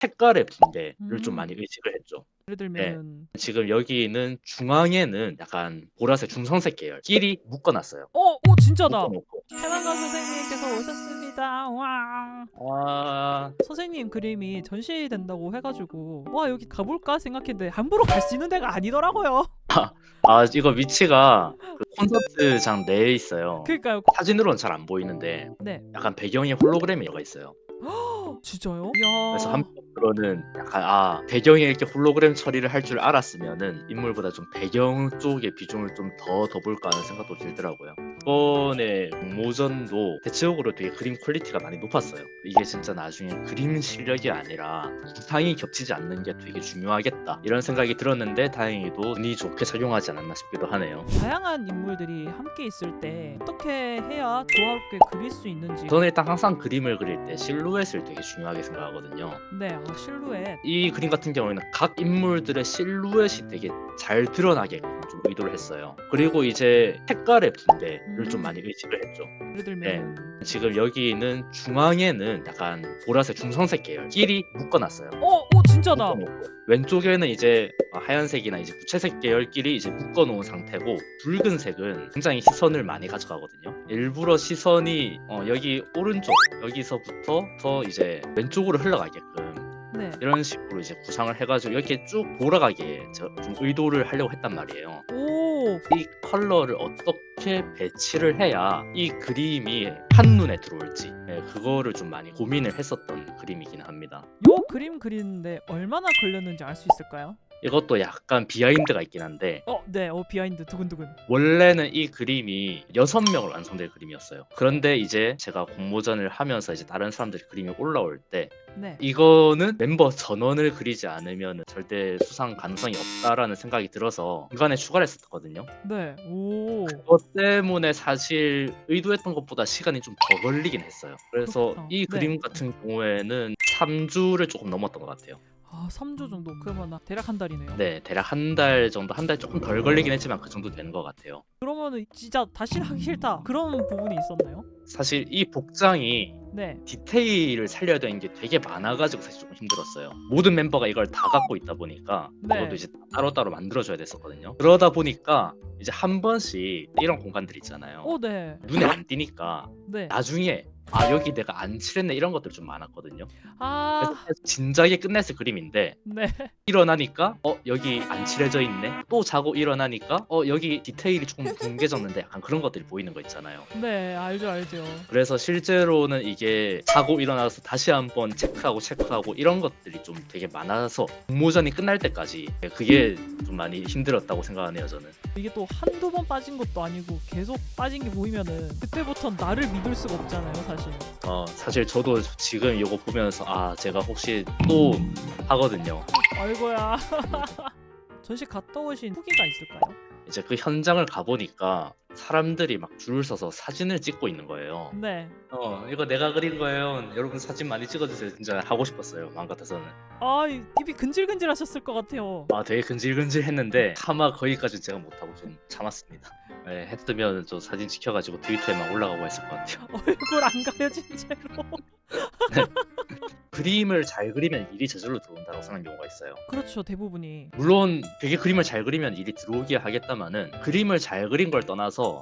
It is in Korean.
색깔의 좀 음. 많이 의식을 했죠. 예를 들면은 지금 여기는 중앙에는 약간 보라색 중성색 계열 끼리 묶어놨어요. 어, 오 진짜다. 묶어놓고 해만가 선생님께서 오셨습니다. 와. 아 선생님 그림이 전시된다고 해가지고 와 여기 가볼까 생각했는데 함부로 갈 수 있는 데가 아니더라고요. 아 이거 위치가 그 콘서트장 내에 있어요. 그러니까요. 사진으로는 잘 안 보이는데 네. 약간 배경에 홀로그램이 들어가 있어요. 진짜요? 이야. 그래서 한편으로는 약간 아 배경에 이렇게 홀로그램 처리를 할 줄 알았으면은 인물보다 좀 배경 쪽에 비중을 좀 더 둬볼까 하는 생각도 들더라고요. 이번에 공모전도 대체적으로 되게 그림 퀄리티가 많이 높았어요. 이게 진짜 나중에 그림 실력이 아니라 구상이 겹치지 않는 게 되게 중요하겠다 이런 생각이 들었는데 다행히도 운이 좋게 작용하지 않았나 싶기도 하네요. 다양한 인물들이 함께 있을 때 어떻게 해야 조화롭게 그릴 수 있는지. 저는 일단 항상 그림을 그릴 때 실루엣을 되게 중요하게 생각하거든요. 네, 아, 실루엣. 이 그림 같은 경우에는 각 인물들의 실루엣이 되게 잘 드러나게 좀 의도를 했어요. 그리고 이제 색깔의 분배를 좀 음. 많이 의식을 했죠. 예를 들면 지금 여기는 중앙에는 약간 보라색 중성색 계열 끼리 묶어놨어요. 어, 오 진짜다. 묶어놓고 왼쪽에는 이제 하얀색이나 이제 부채색 계열끼리 이제 묶어놓은 상태고 붉은색은 굉장히 시선을 많이 가져가거든요. 일부러 시선이 어, 여기 오른쪽 여기서부터 더 이제 왼쪽으로 흘러가게끔 네. 이런 식으로 이제 구상을 해가지고 이렇게 쭉 돌아가게 저- 좀 의도를 하려고 했단 말이에요. 오, 이 컬러를 어떻게 배치를 해야 이 그림이 한눈에 들어올지 네, 그거를 좀 많이 고민을 했었던 그림이긴 합니다. 요 그림 그리는데 얼마나 걸렸는지 알 수 있을까요? 이것도 약간 비하인드가 있긴 한데 어, 네, 어 비하인드 두근두근. 원래는 이 그림이 여섯 명으로 완성될 그림이었어요. 그런데 이제 제가 공모전을 하면서 이제 다른 사람들이 그림이 올라올 때 네. 이거는 멤버 전원을 그리지 않으면 절대 수상 가능성이 없다라는 생각이 들어서 중간에 추가를 했었거든요. 네. 오. 그것 때문에 사실 의도했던 것보다 시간이 좀 더 걸리긴 했어요. 그래서 그렇구나. 이 네. 그림 같은 경우에는 3주를 조금 넘었던 것 같아요. 아, 3주 정도. 그러면 대략 한 달이네요. 네, 대략 한 달 정도, 한 달 조금 덜 걸리긴 했지만 그 정도 되는 것 같아요. 그러면은 진짜 다시 하기 싫다. 그런 부분이 있었나요? 사실 이 복장이 네. 디테일을 살려야 되는 게 되게 많아가지고 사실 조금 힘들었어요. 모든 멤버가 이걸 다 갖고 있다 보니까 네. 그것도 이제 따로따로 만들어줘야 됐었거든요. 그러다 보니까 이제 한 번씩 이런 공간들 있잖아요. 오, 네. 눈에 안 띄니까 네. 나중에 아 여기 내가 안 칠했네 이런 것들 좀 많았거든요. 아, 그래서 진작에 끝냈을 그림인데 네. 일어나니까 어 여기 안 칠해져 있네. 또 자고 일어나니까 어 여기 디테일이 조금 뭉개졌는데 약간 그런 것들이 보이는 거 있잖아요. 네, 알죠, 알죠. 그래서 실제로는 이게 자고 일어나서 다시 한번 체크하고 체크하고 이런 것들이 좀 되게 많아서 공모전이 끝날 때까지 그게 좀 많이 힘들었다고 생각하네요 저는. 이게 또 한두 번 빠진 것도 아니고 계속 빠진 게 보이면은 그때부터 나를 믿을 수가 없잖아요, 사실. 어 사실 저도 지금 이거 보면서 아 제가 혹시 또 하거든요. 아이고야. 전시 갔다 오신 후기가 있을까요? 이제 그 현장을 가보니까 사람들이 막 줄을 서서 사진을 찍고 있는 거예요. 네. 어 이거 내가 그린 거예요. 여러분 사진 많이 찍어주세요. 진짜 하고 싶었어요. 마음 같아서는. 아, 이 입이 근질근질하셨을 것 같아요. 아 되게 근질근질했는데 차마 거기까지 제가 못하고 좀 참았습니다. 네, 했으면 저 사진 찍혀가지고 트위터에만 올라가고 했을 것 같아요. 얼굴 안 가려진 채로. 그림을 잘 그리면 일이 저절로 들어온다고 생각하는 경우가 있어요. 그렇죠, 대부분이. 물론 되게 그림을 잘 그리면 일이 들어오게 하겠다마는 그림을 잘 그린 걸 떠나서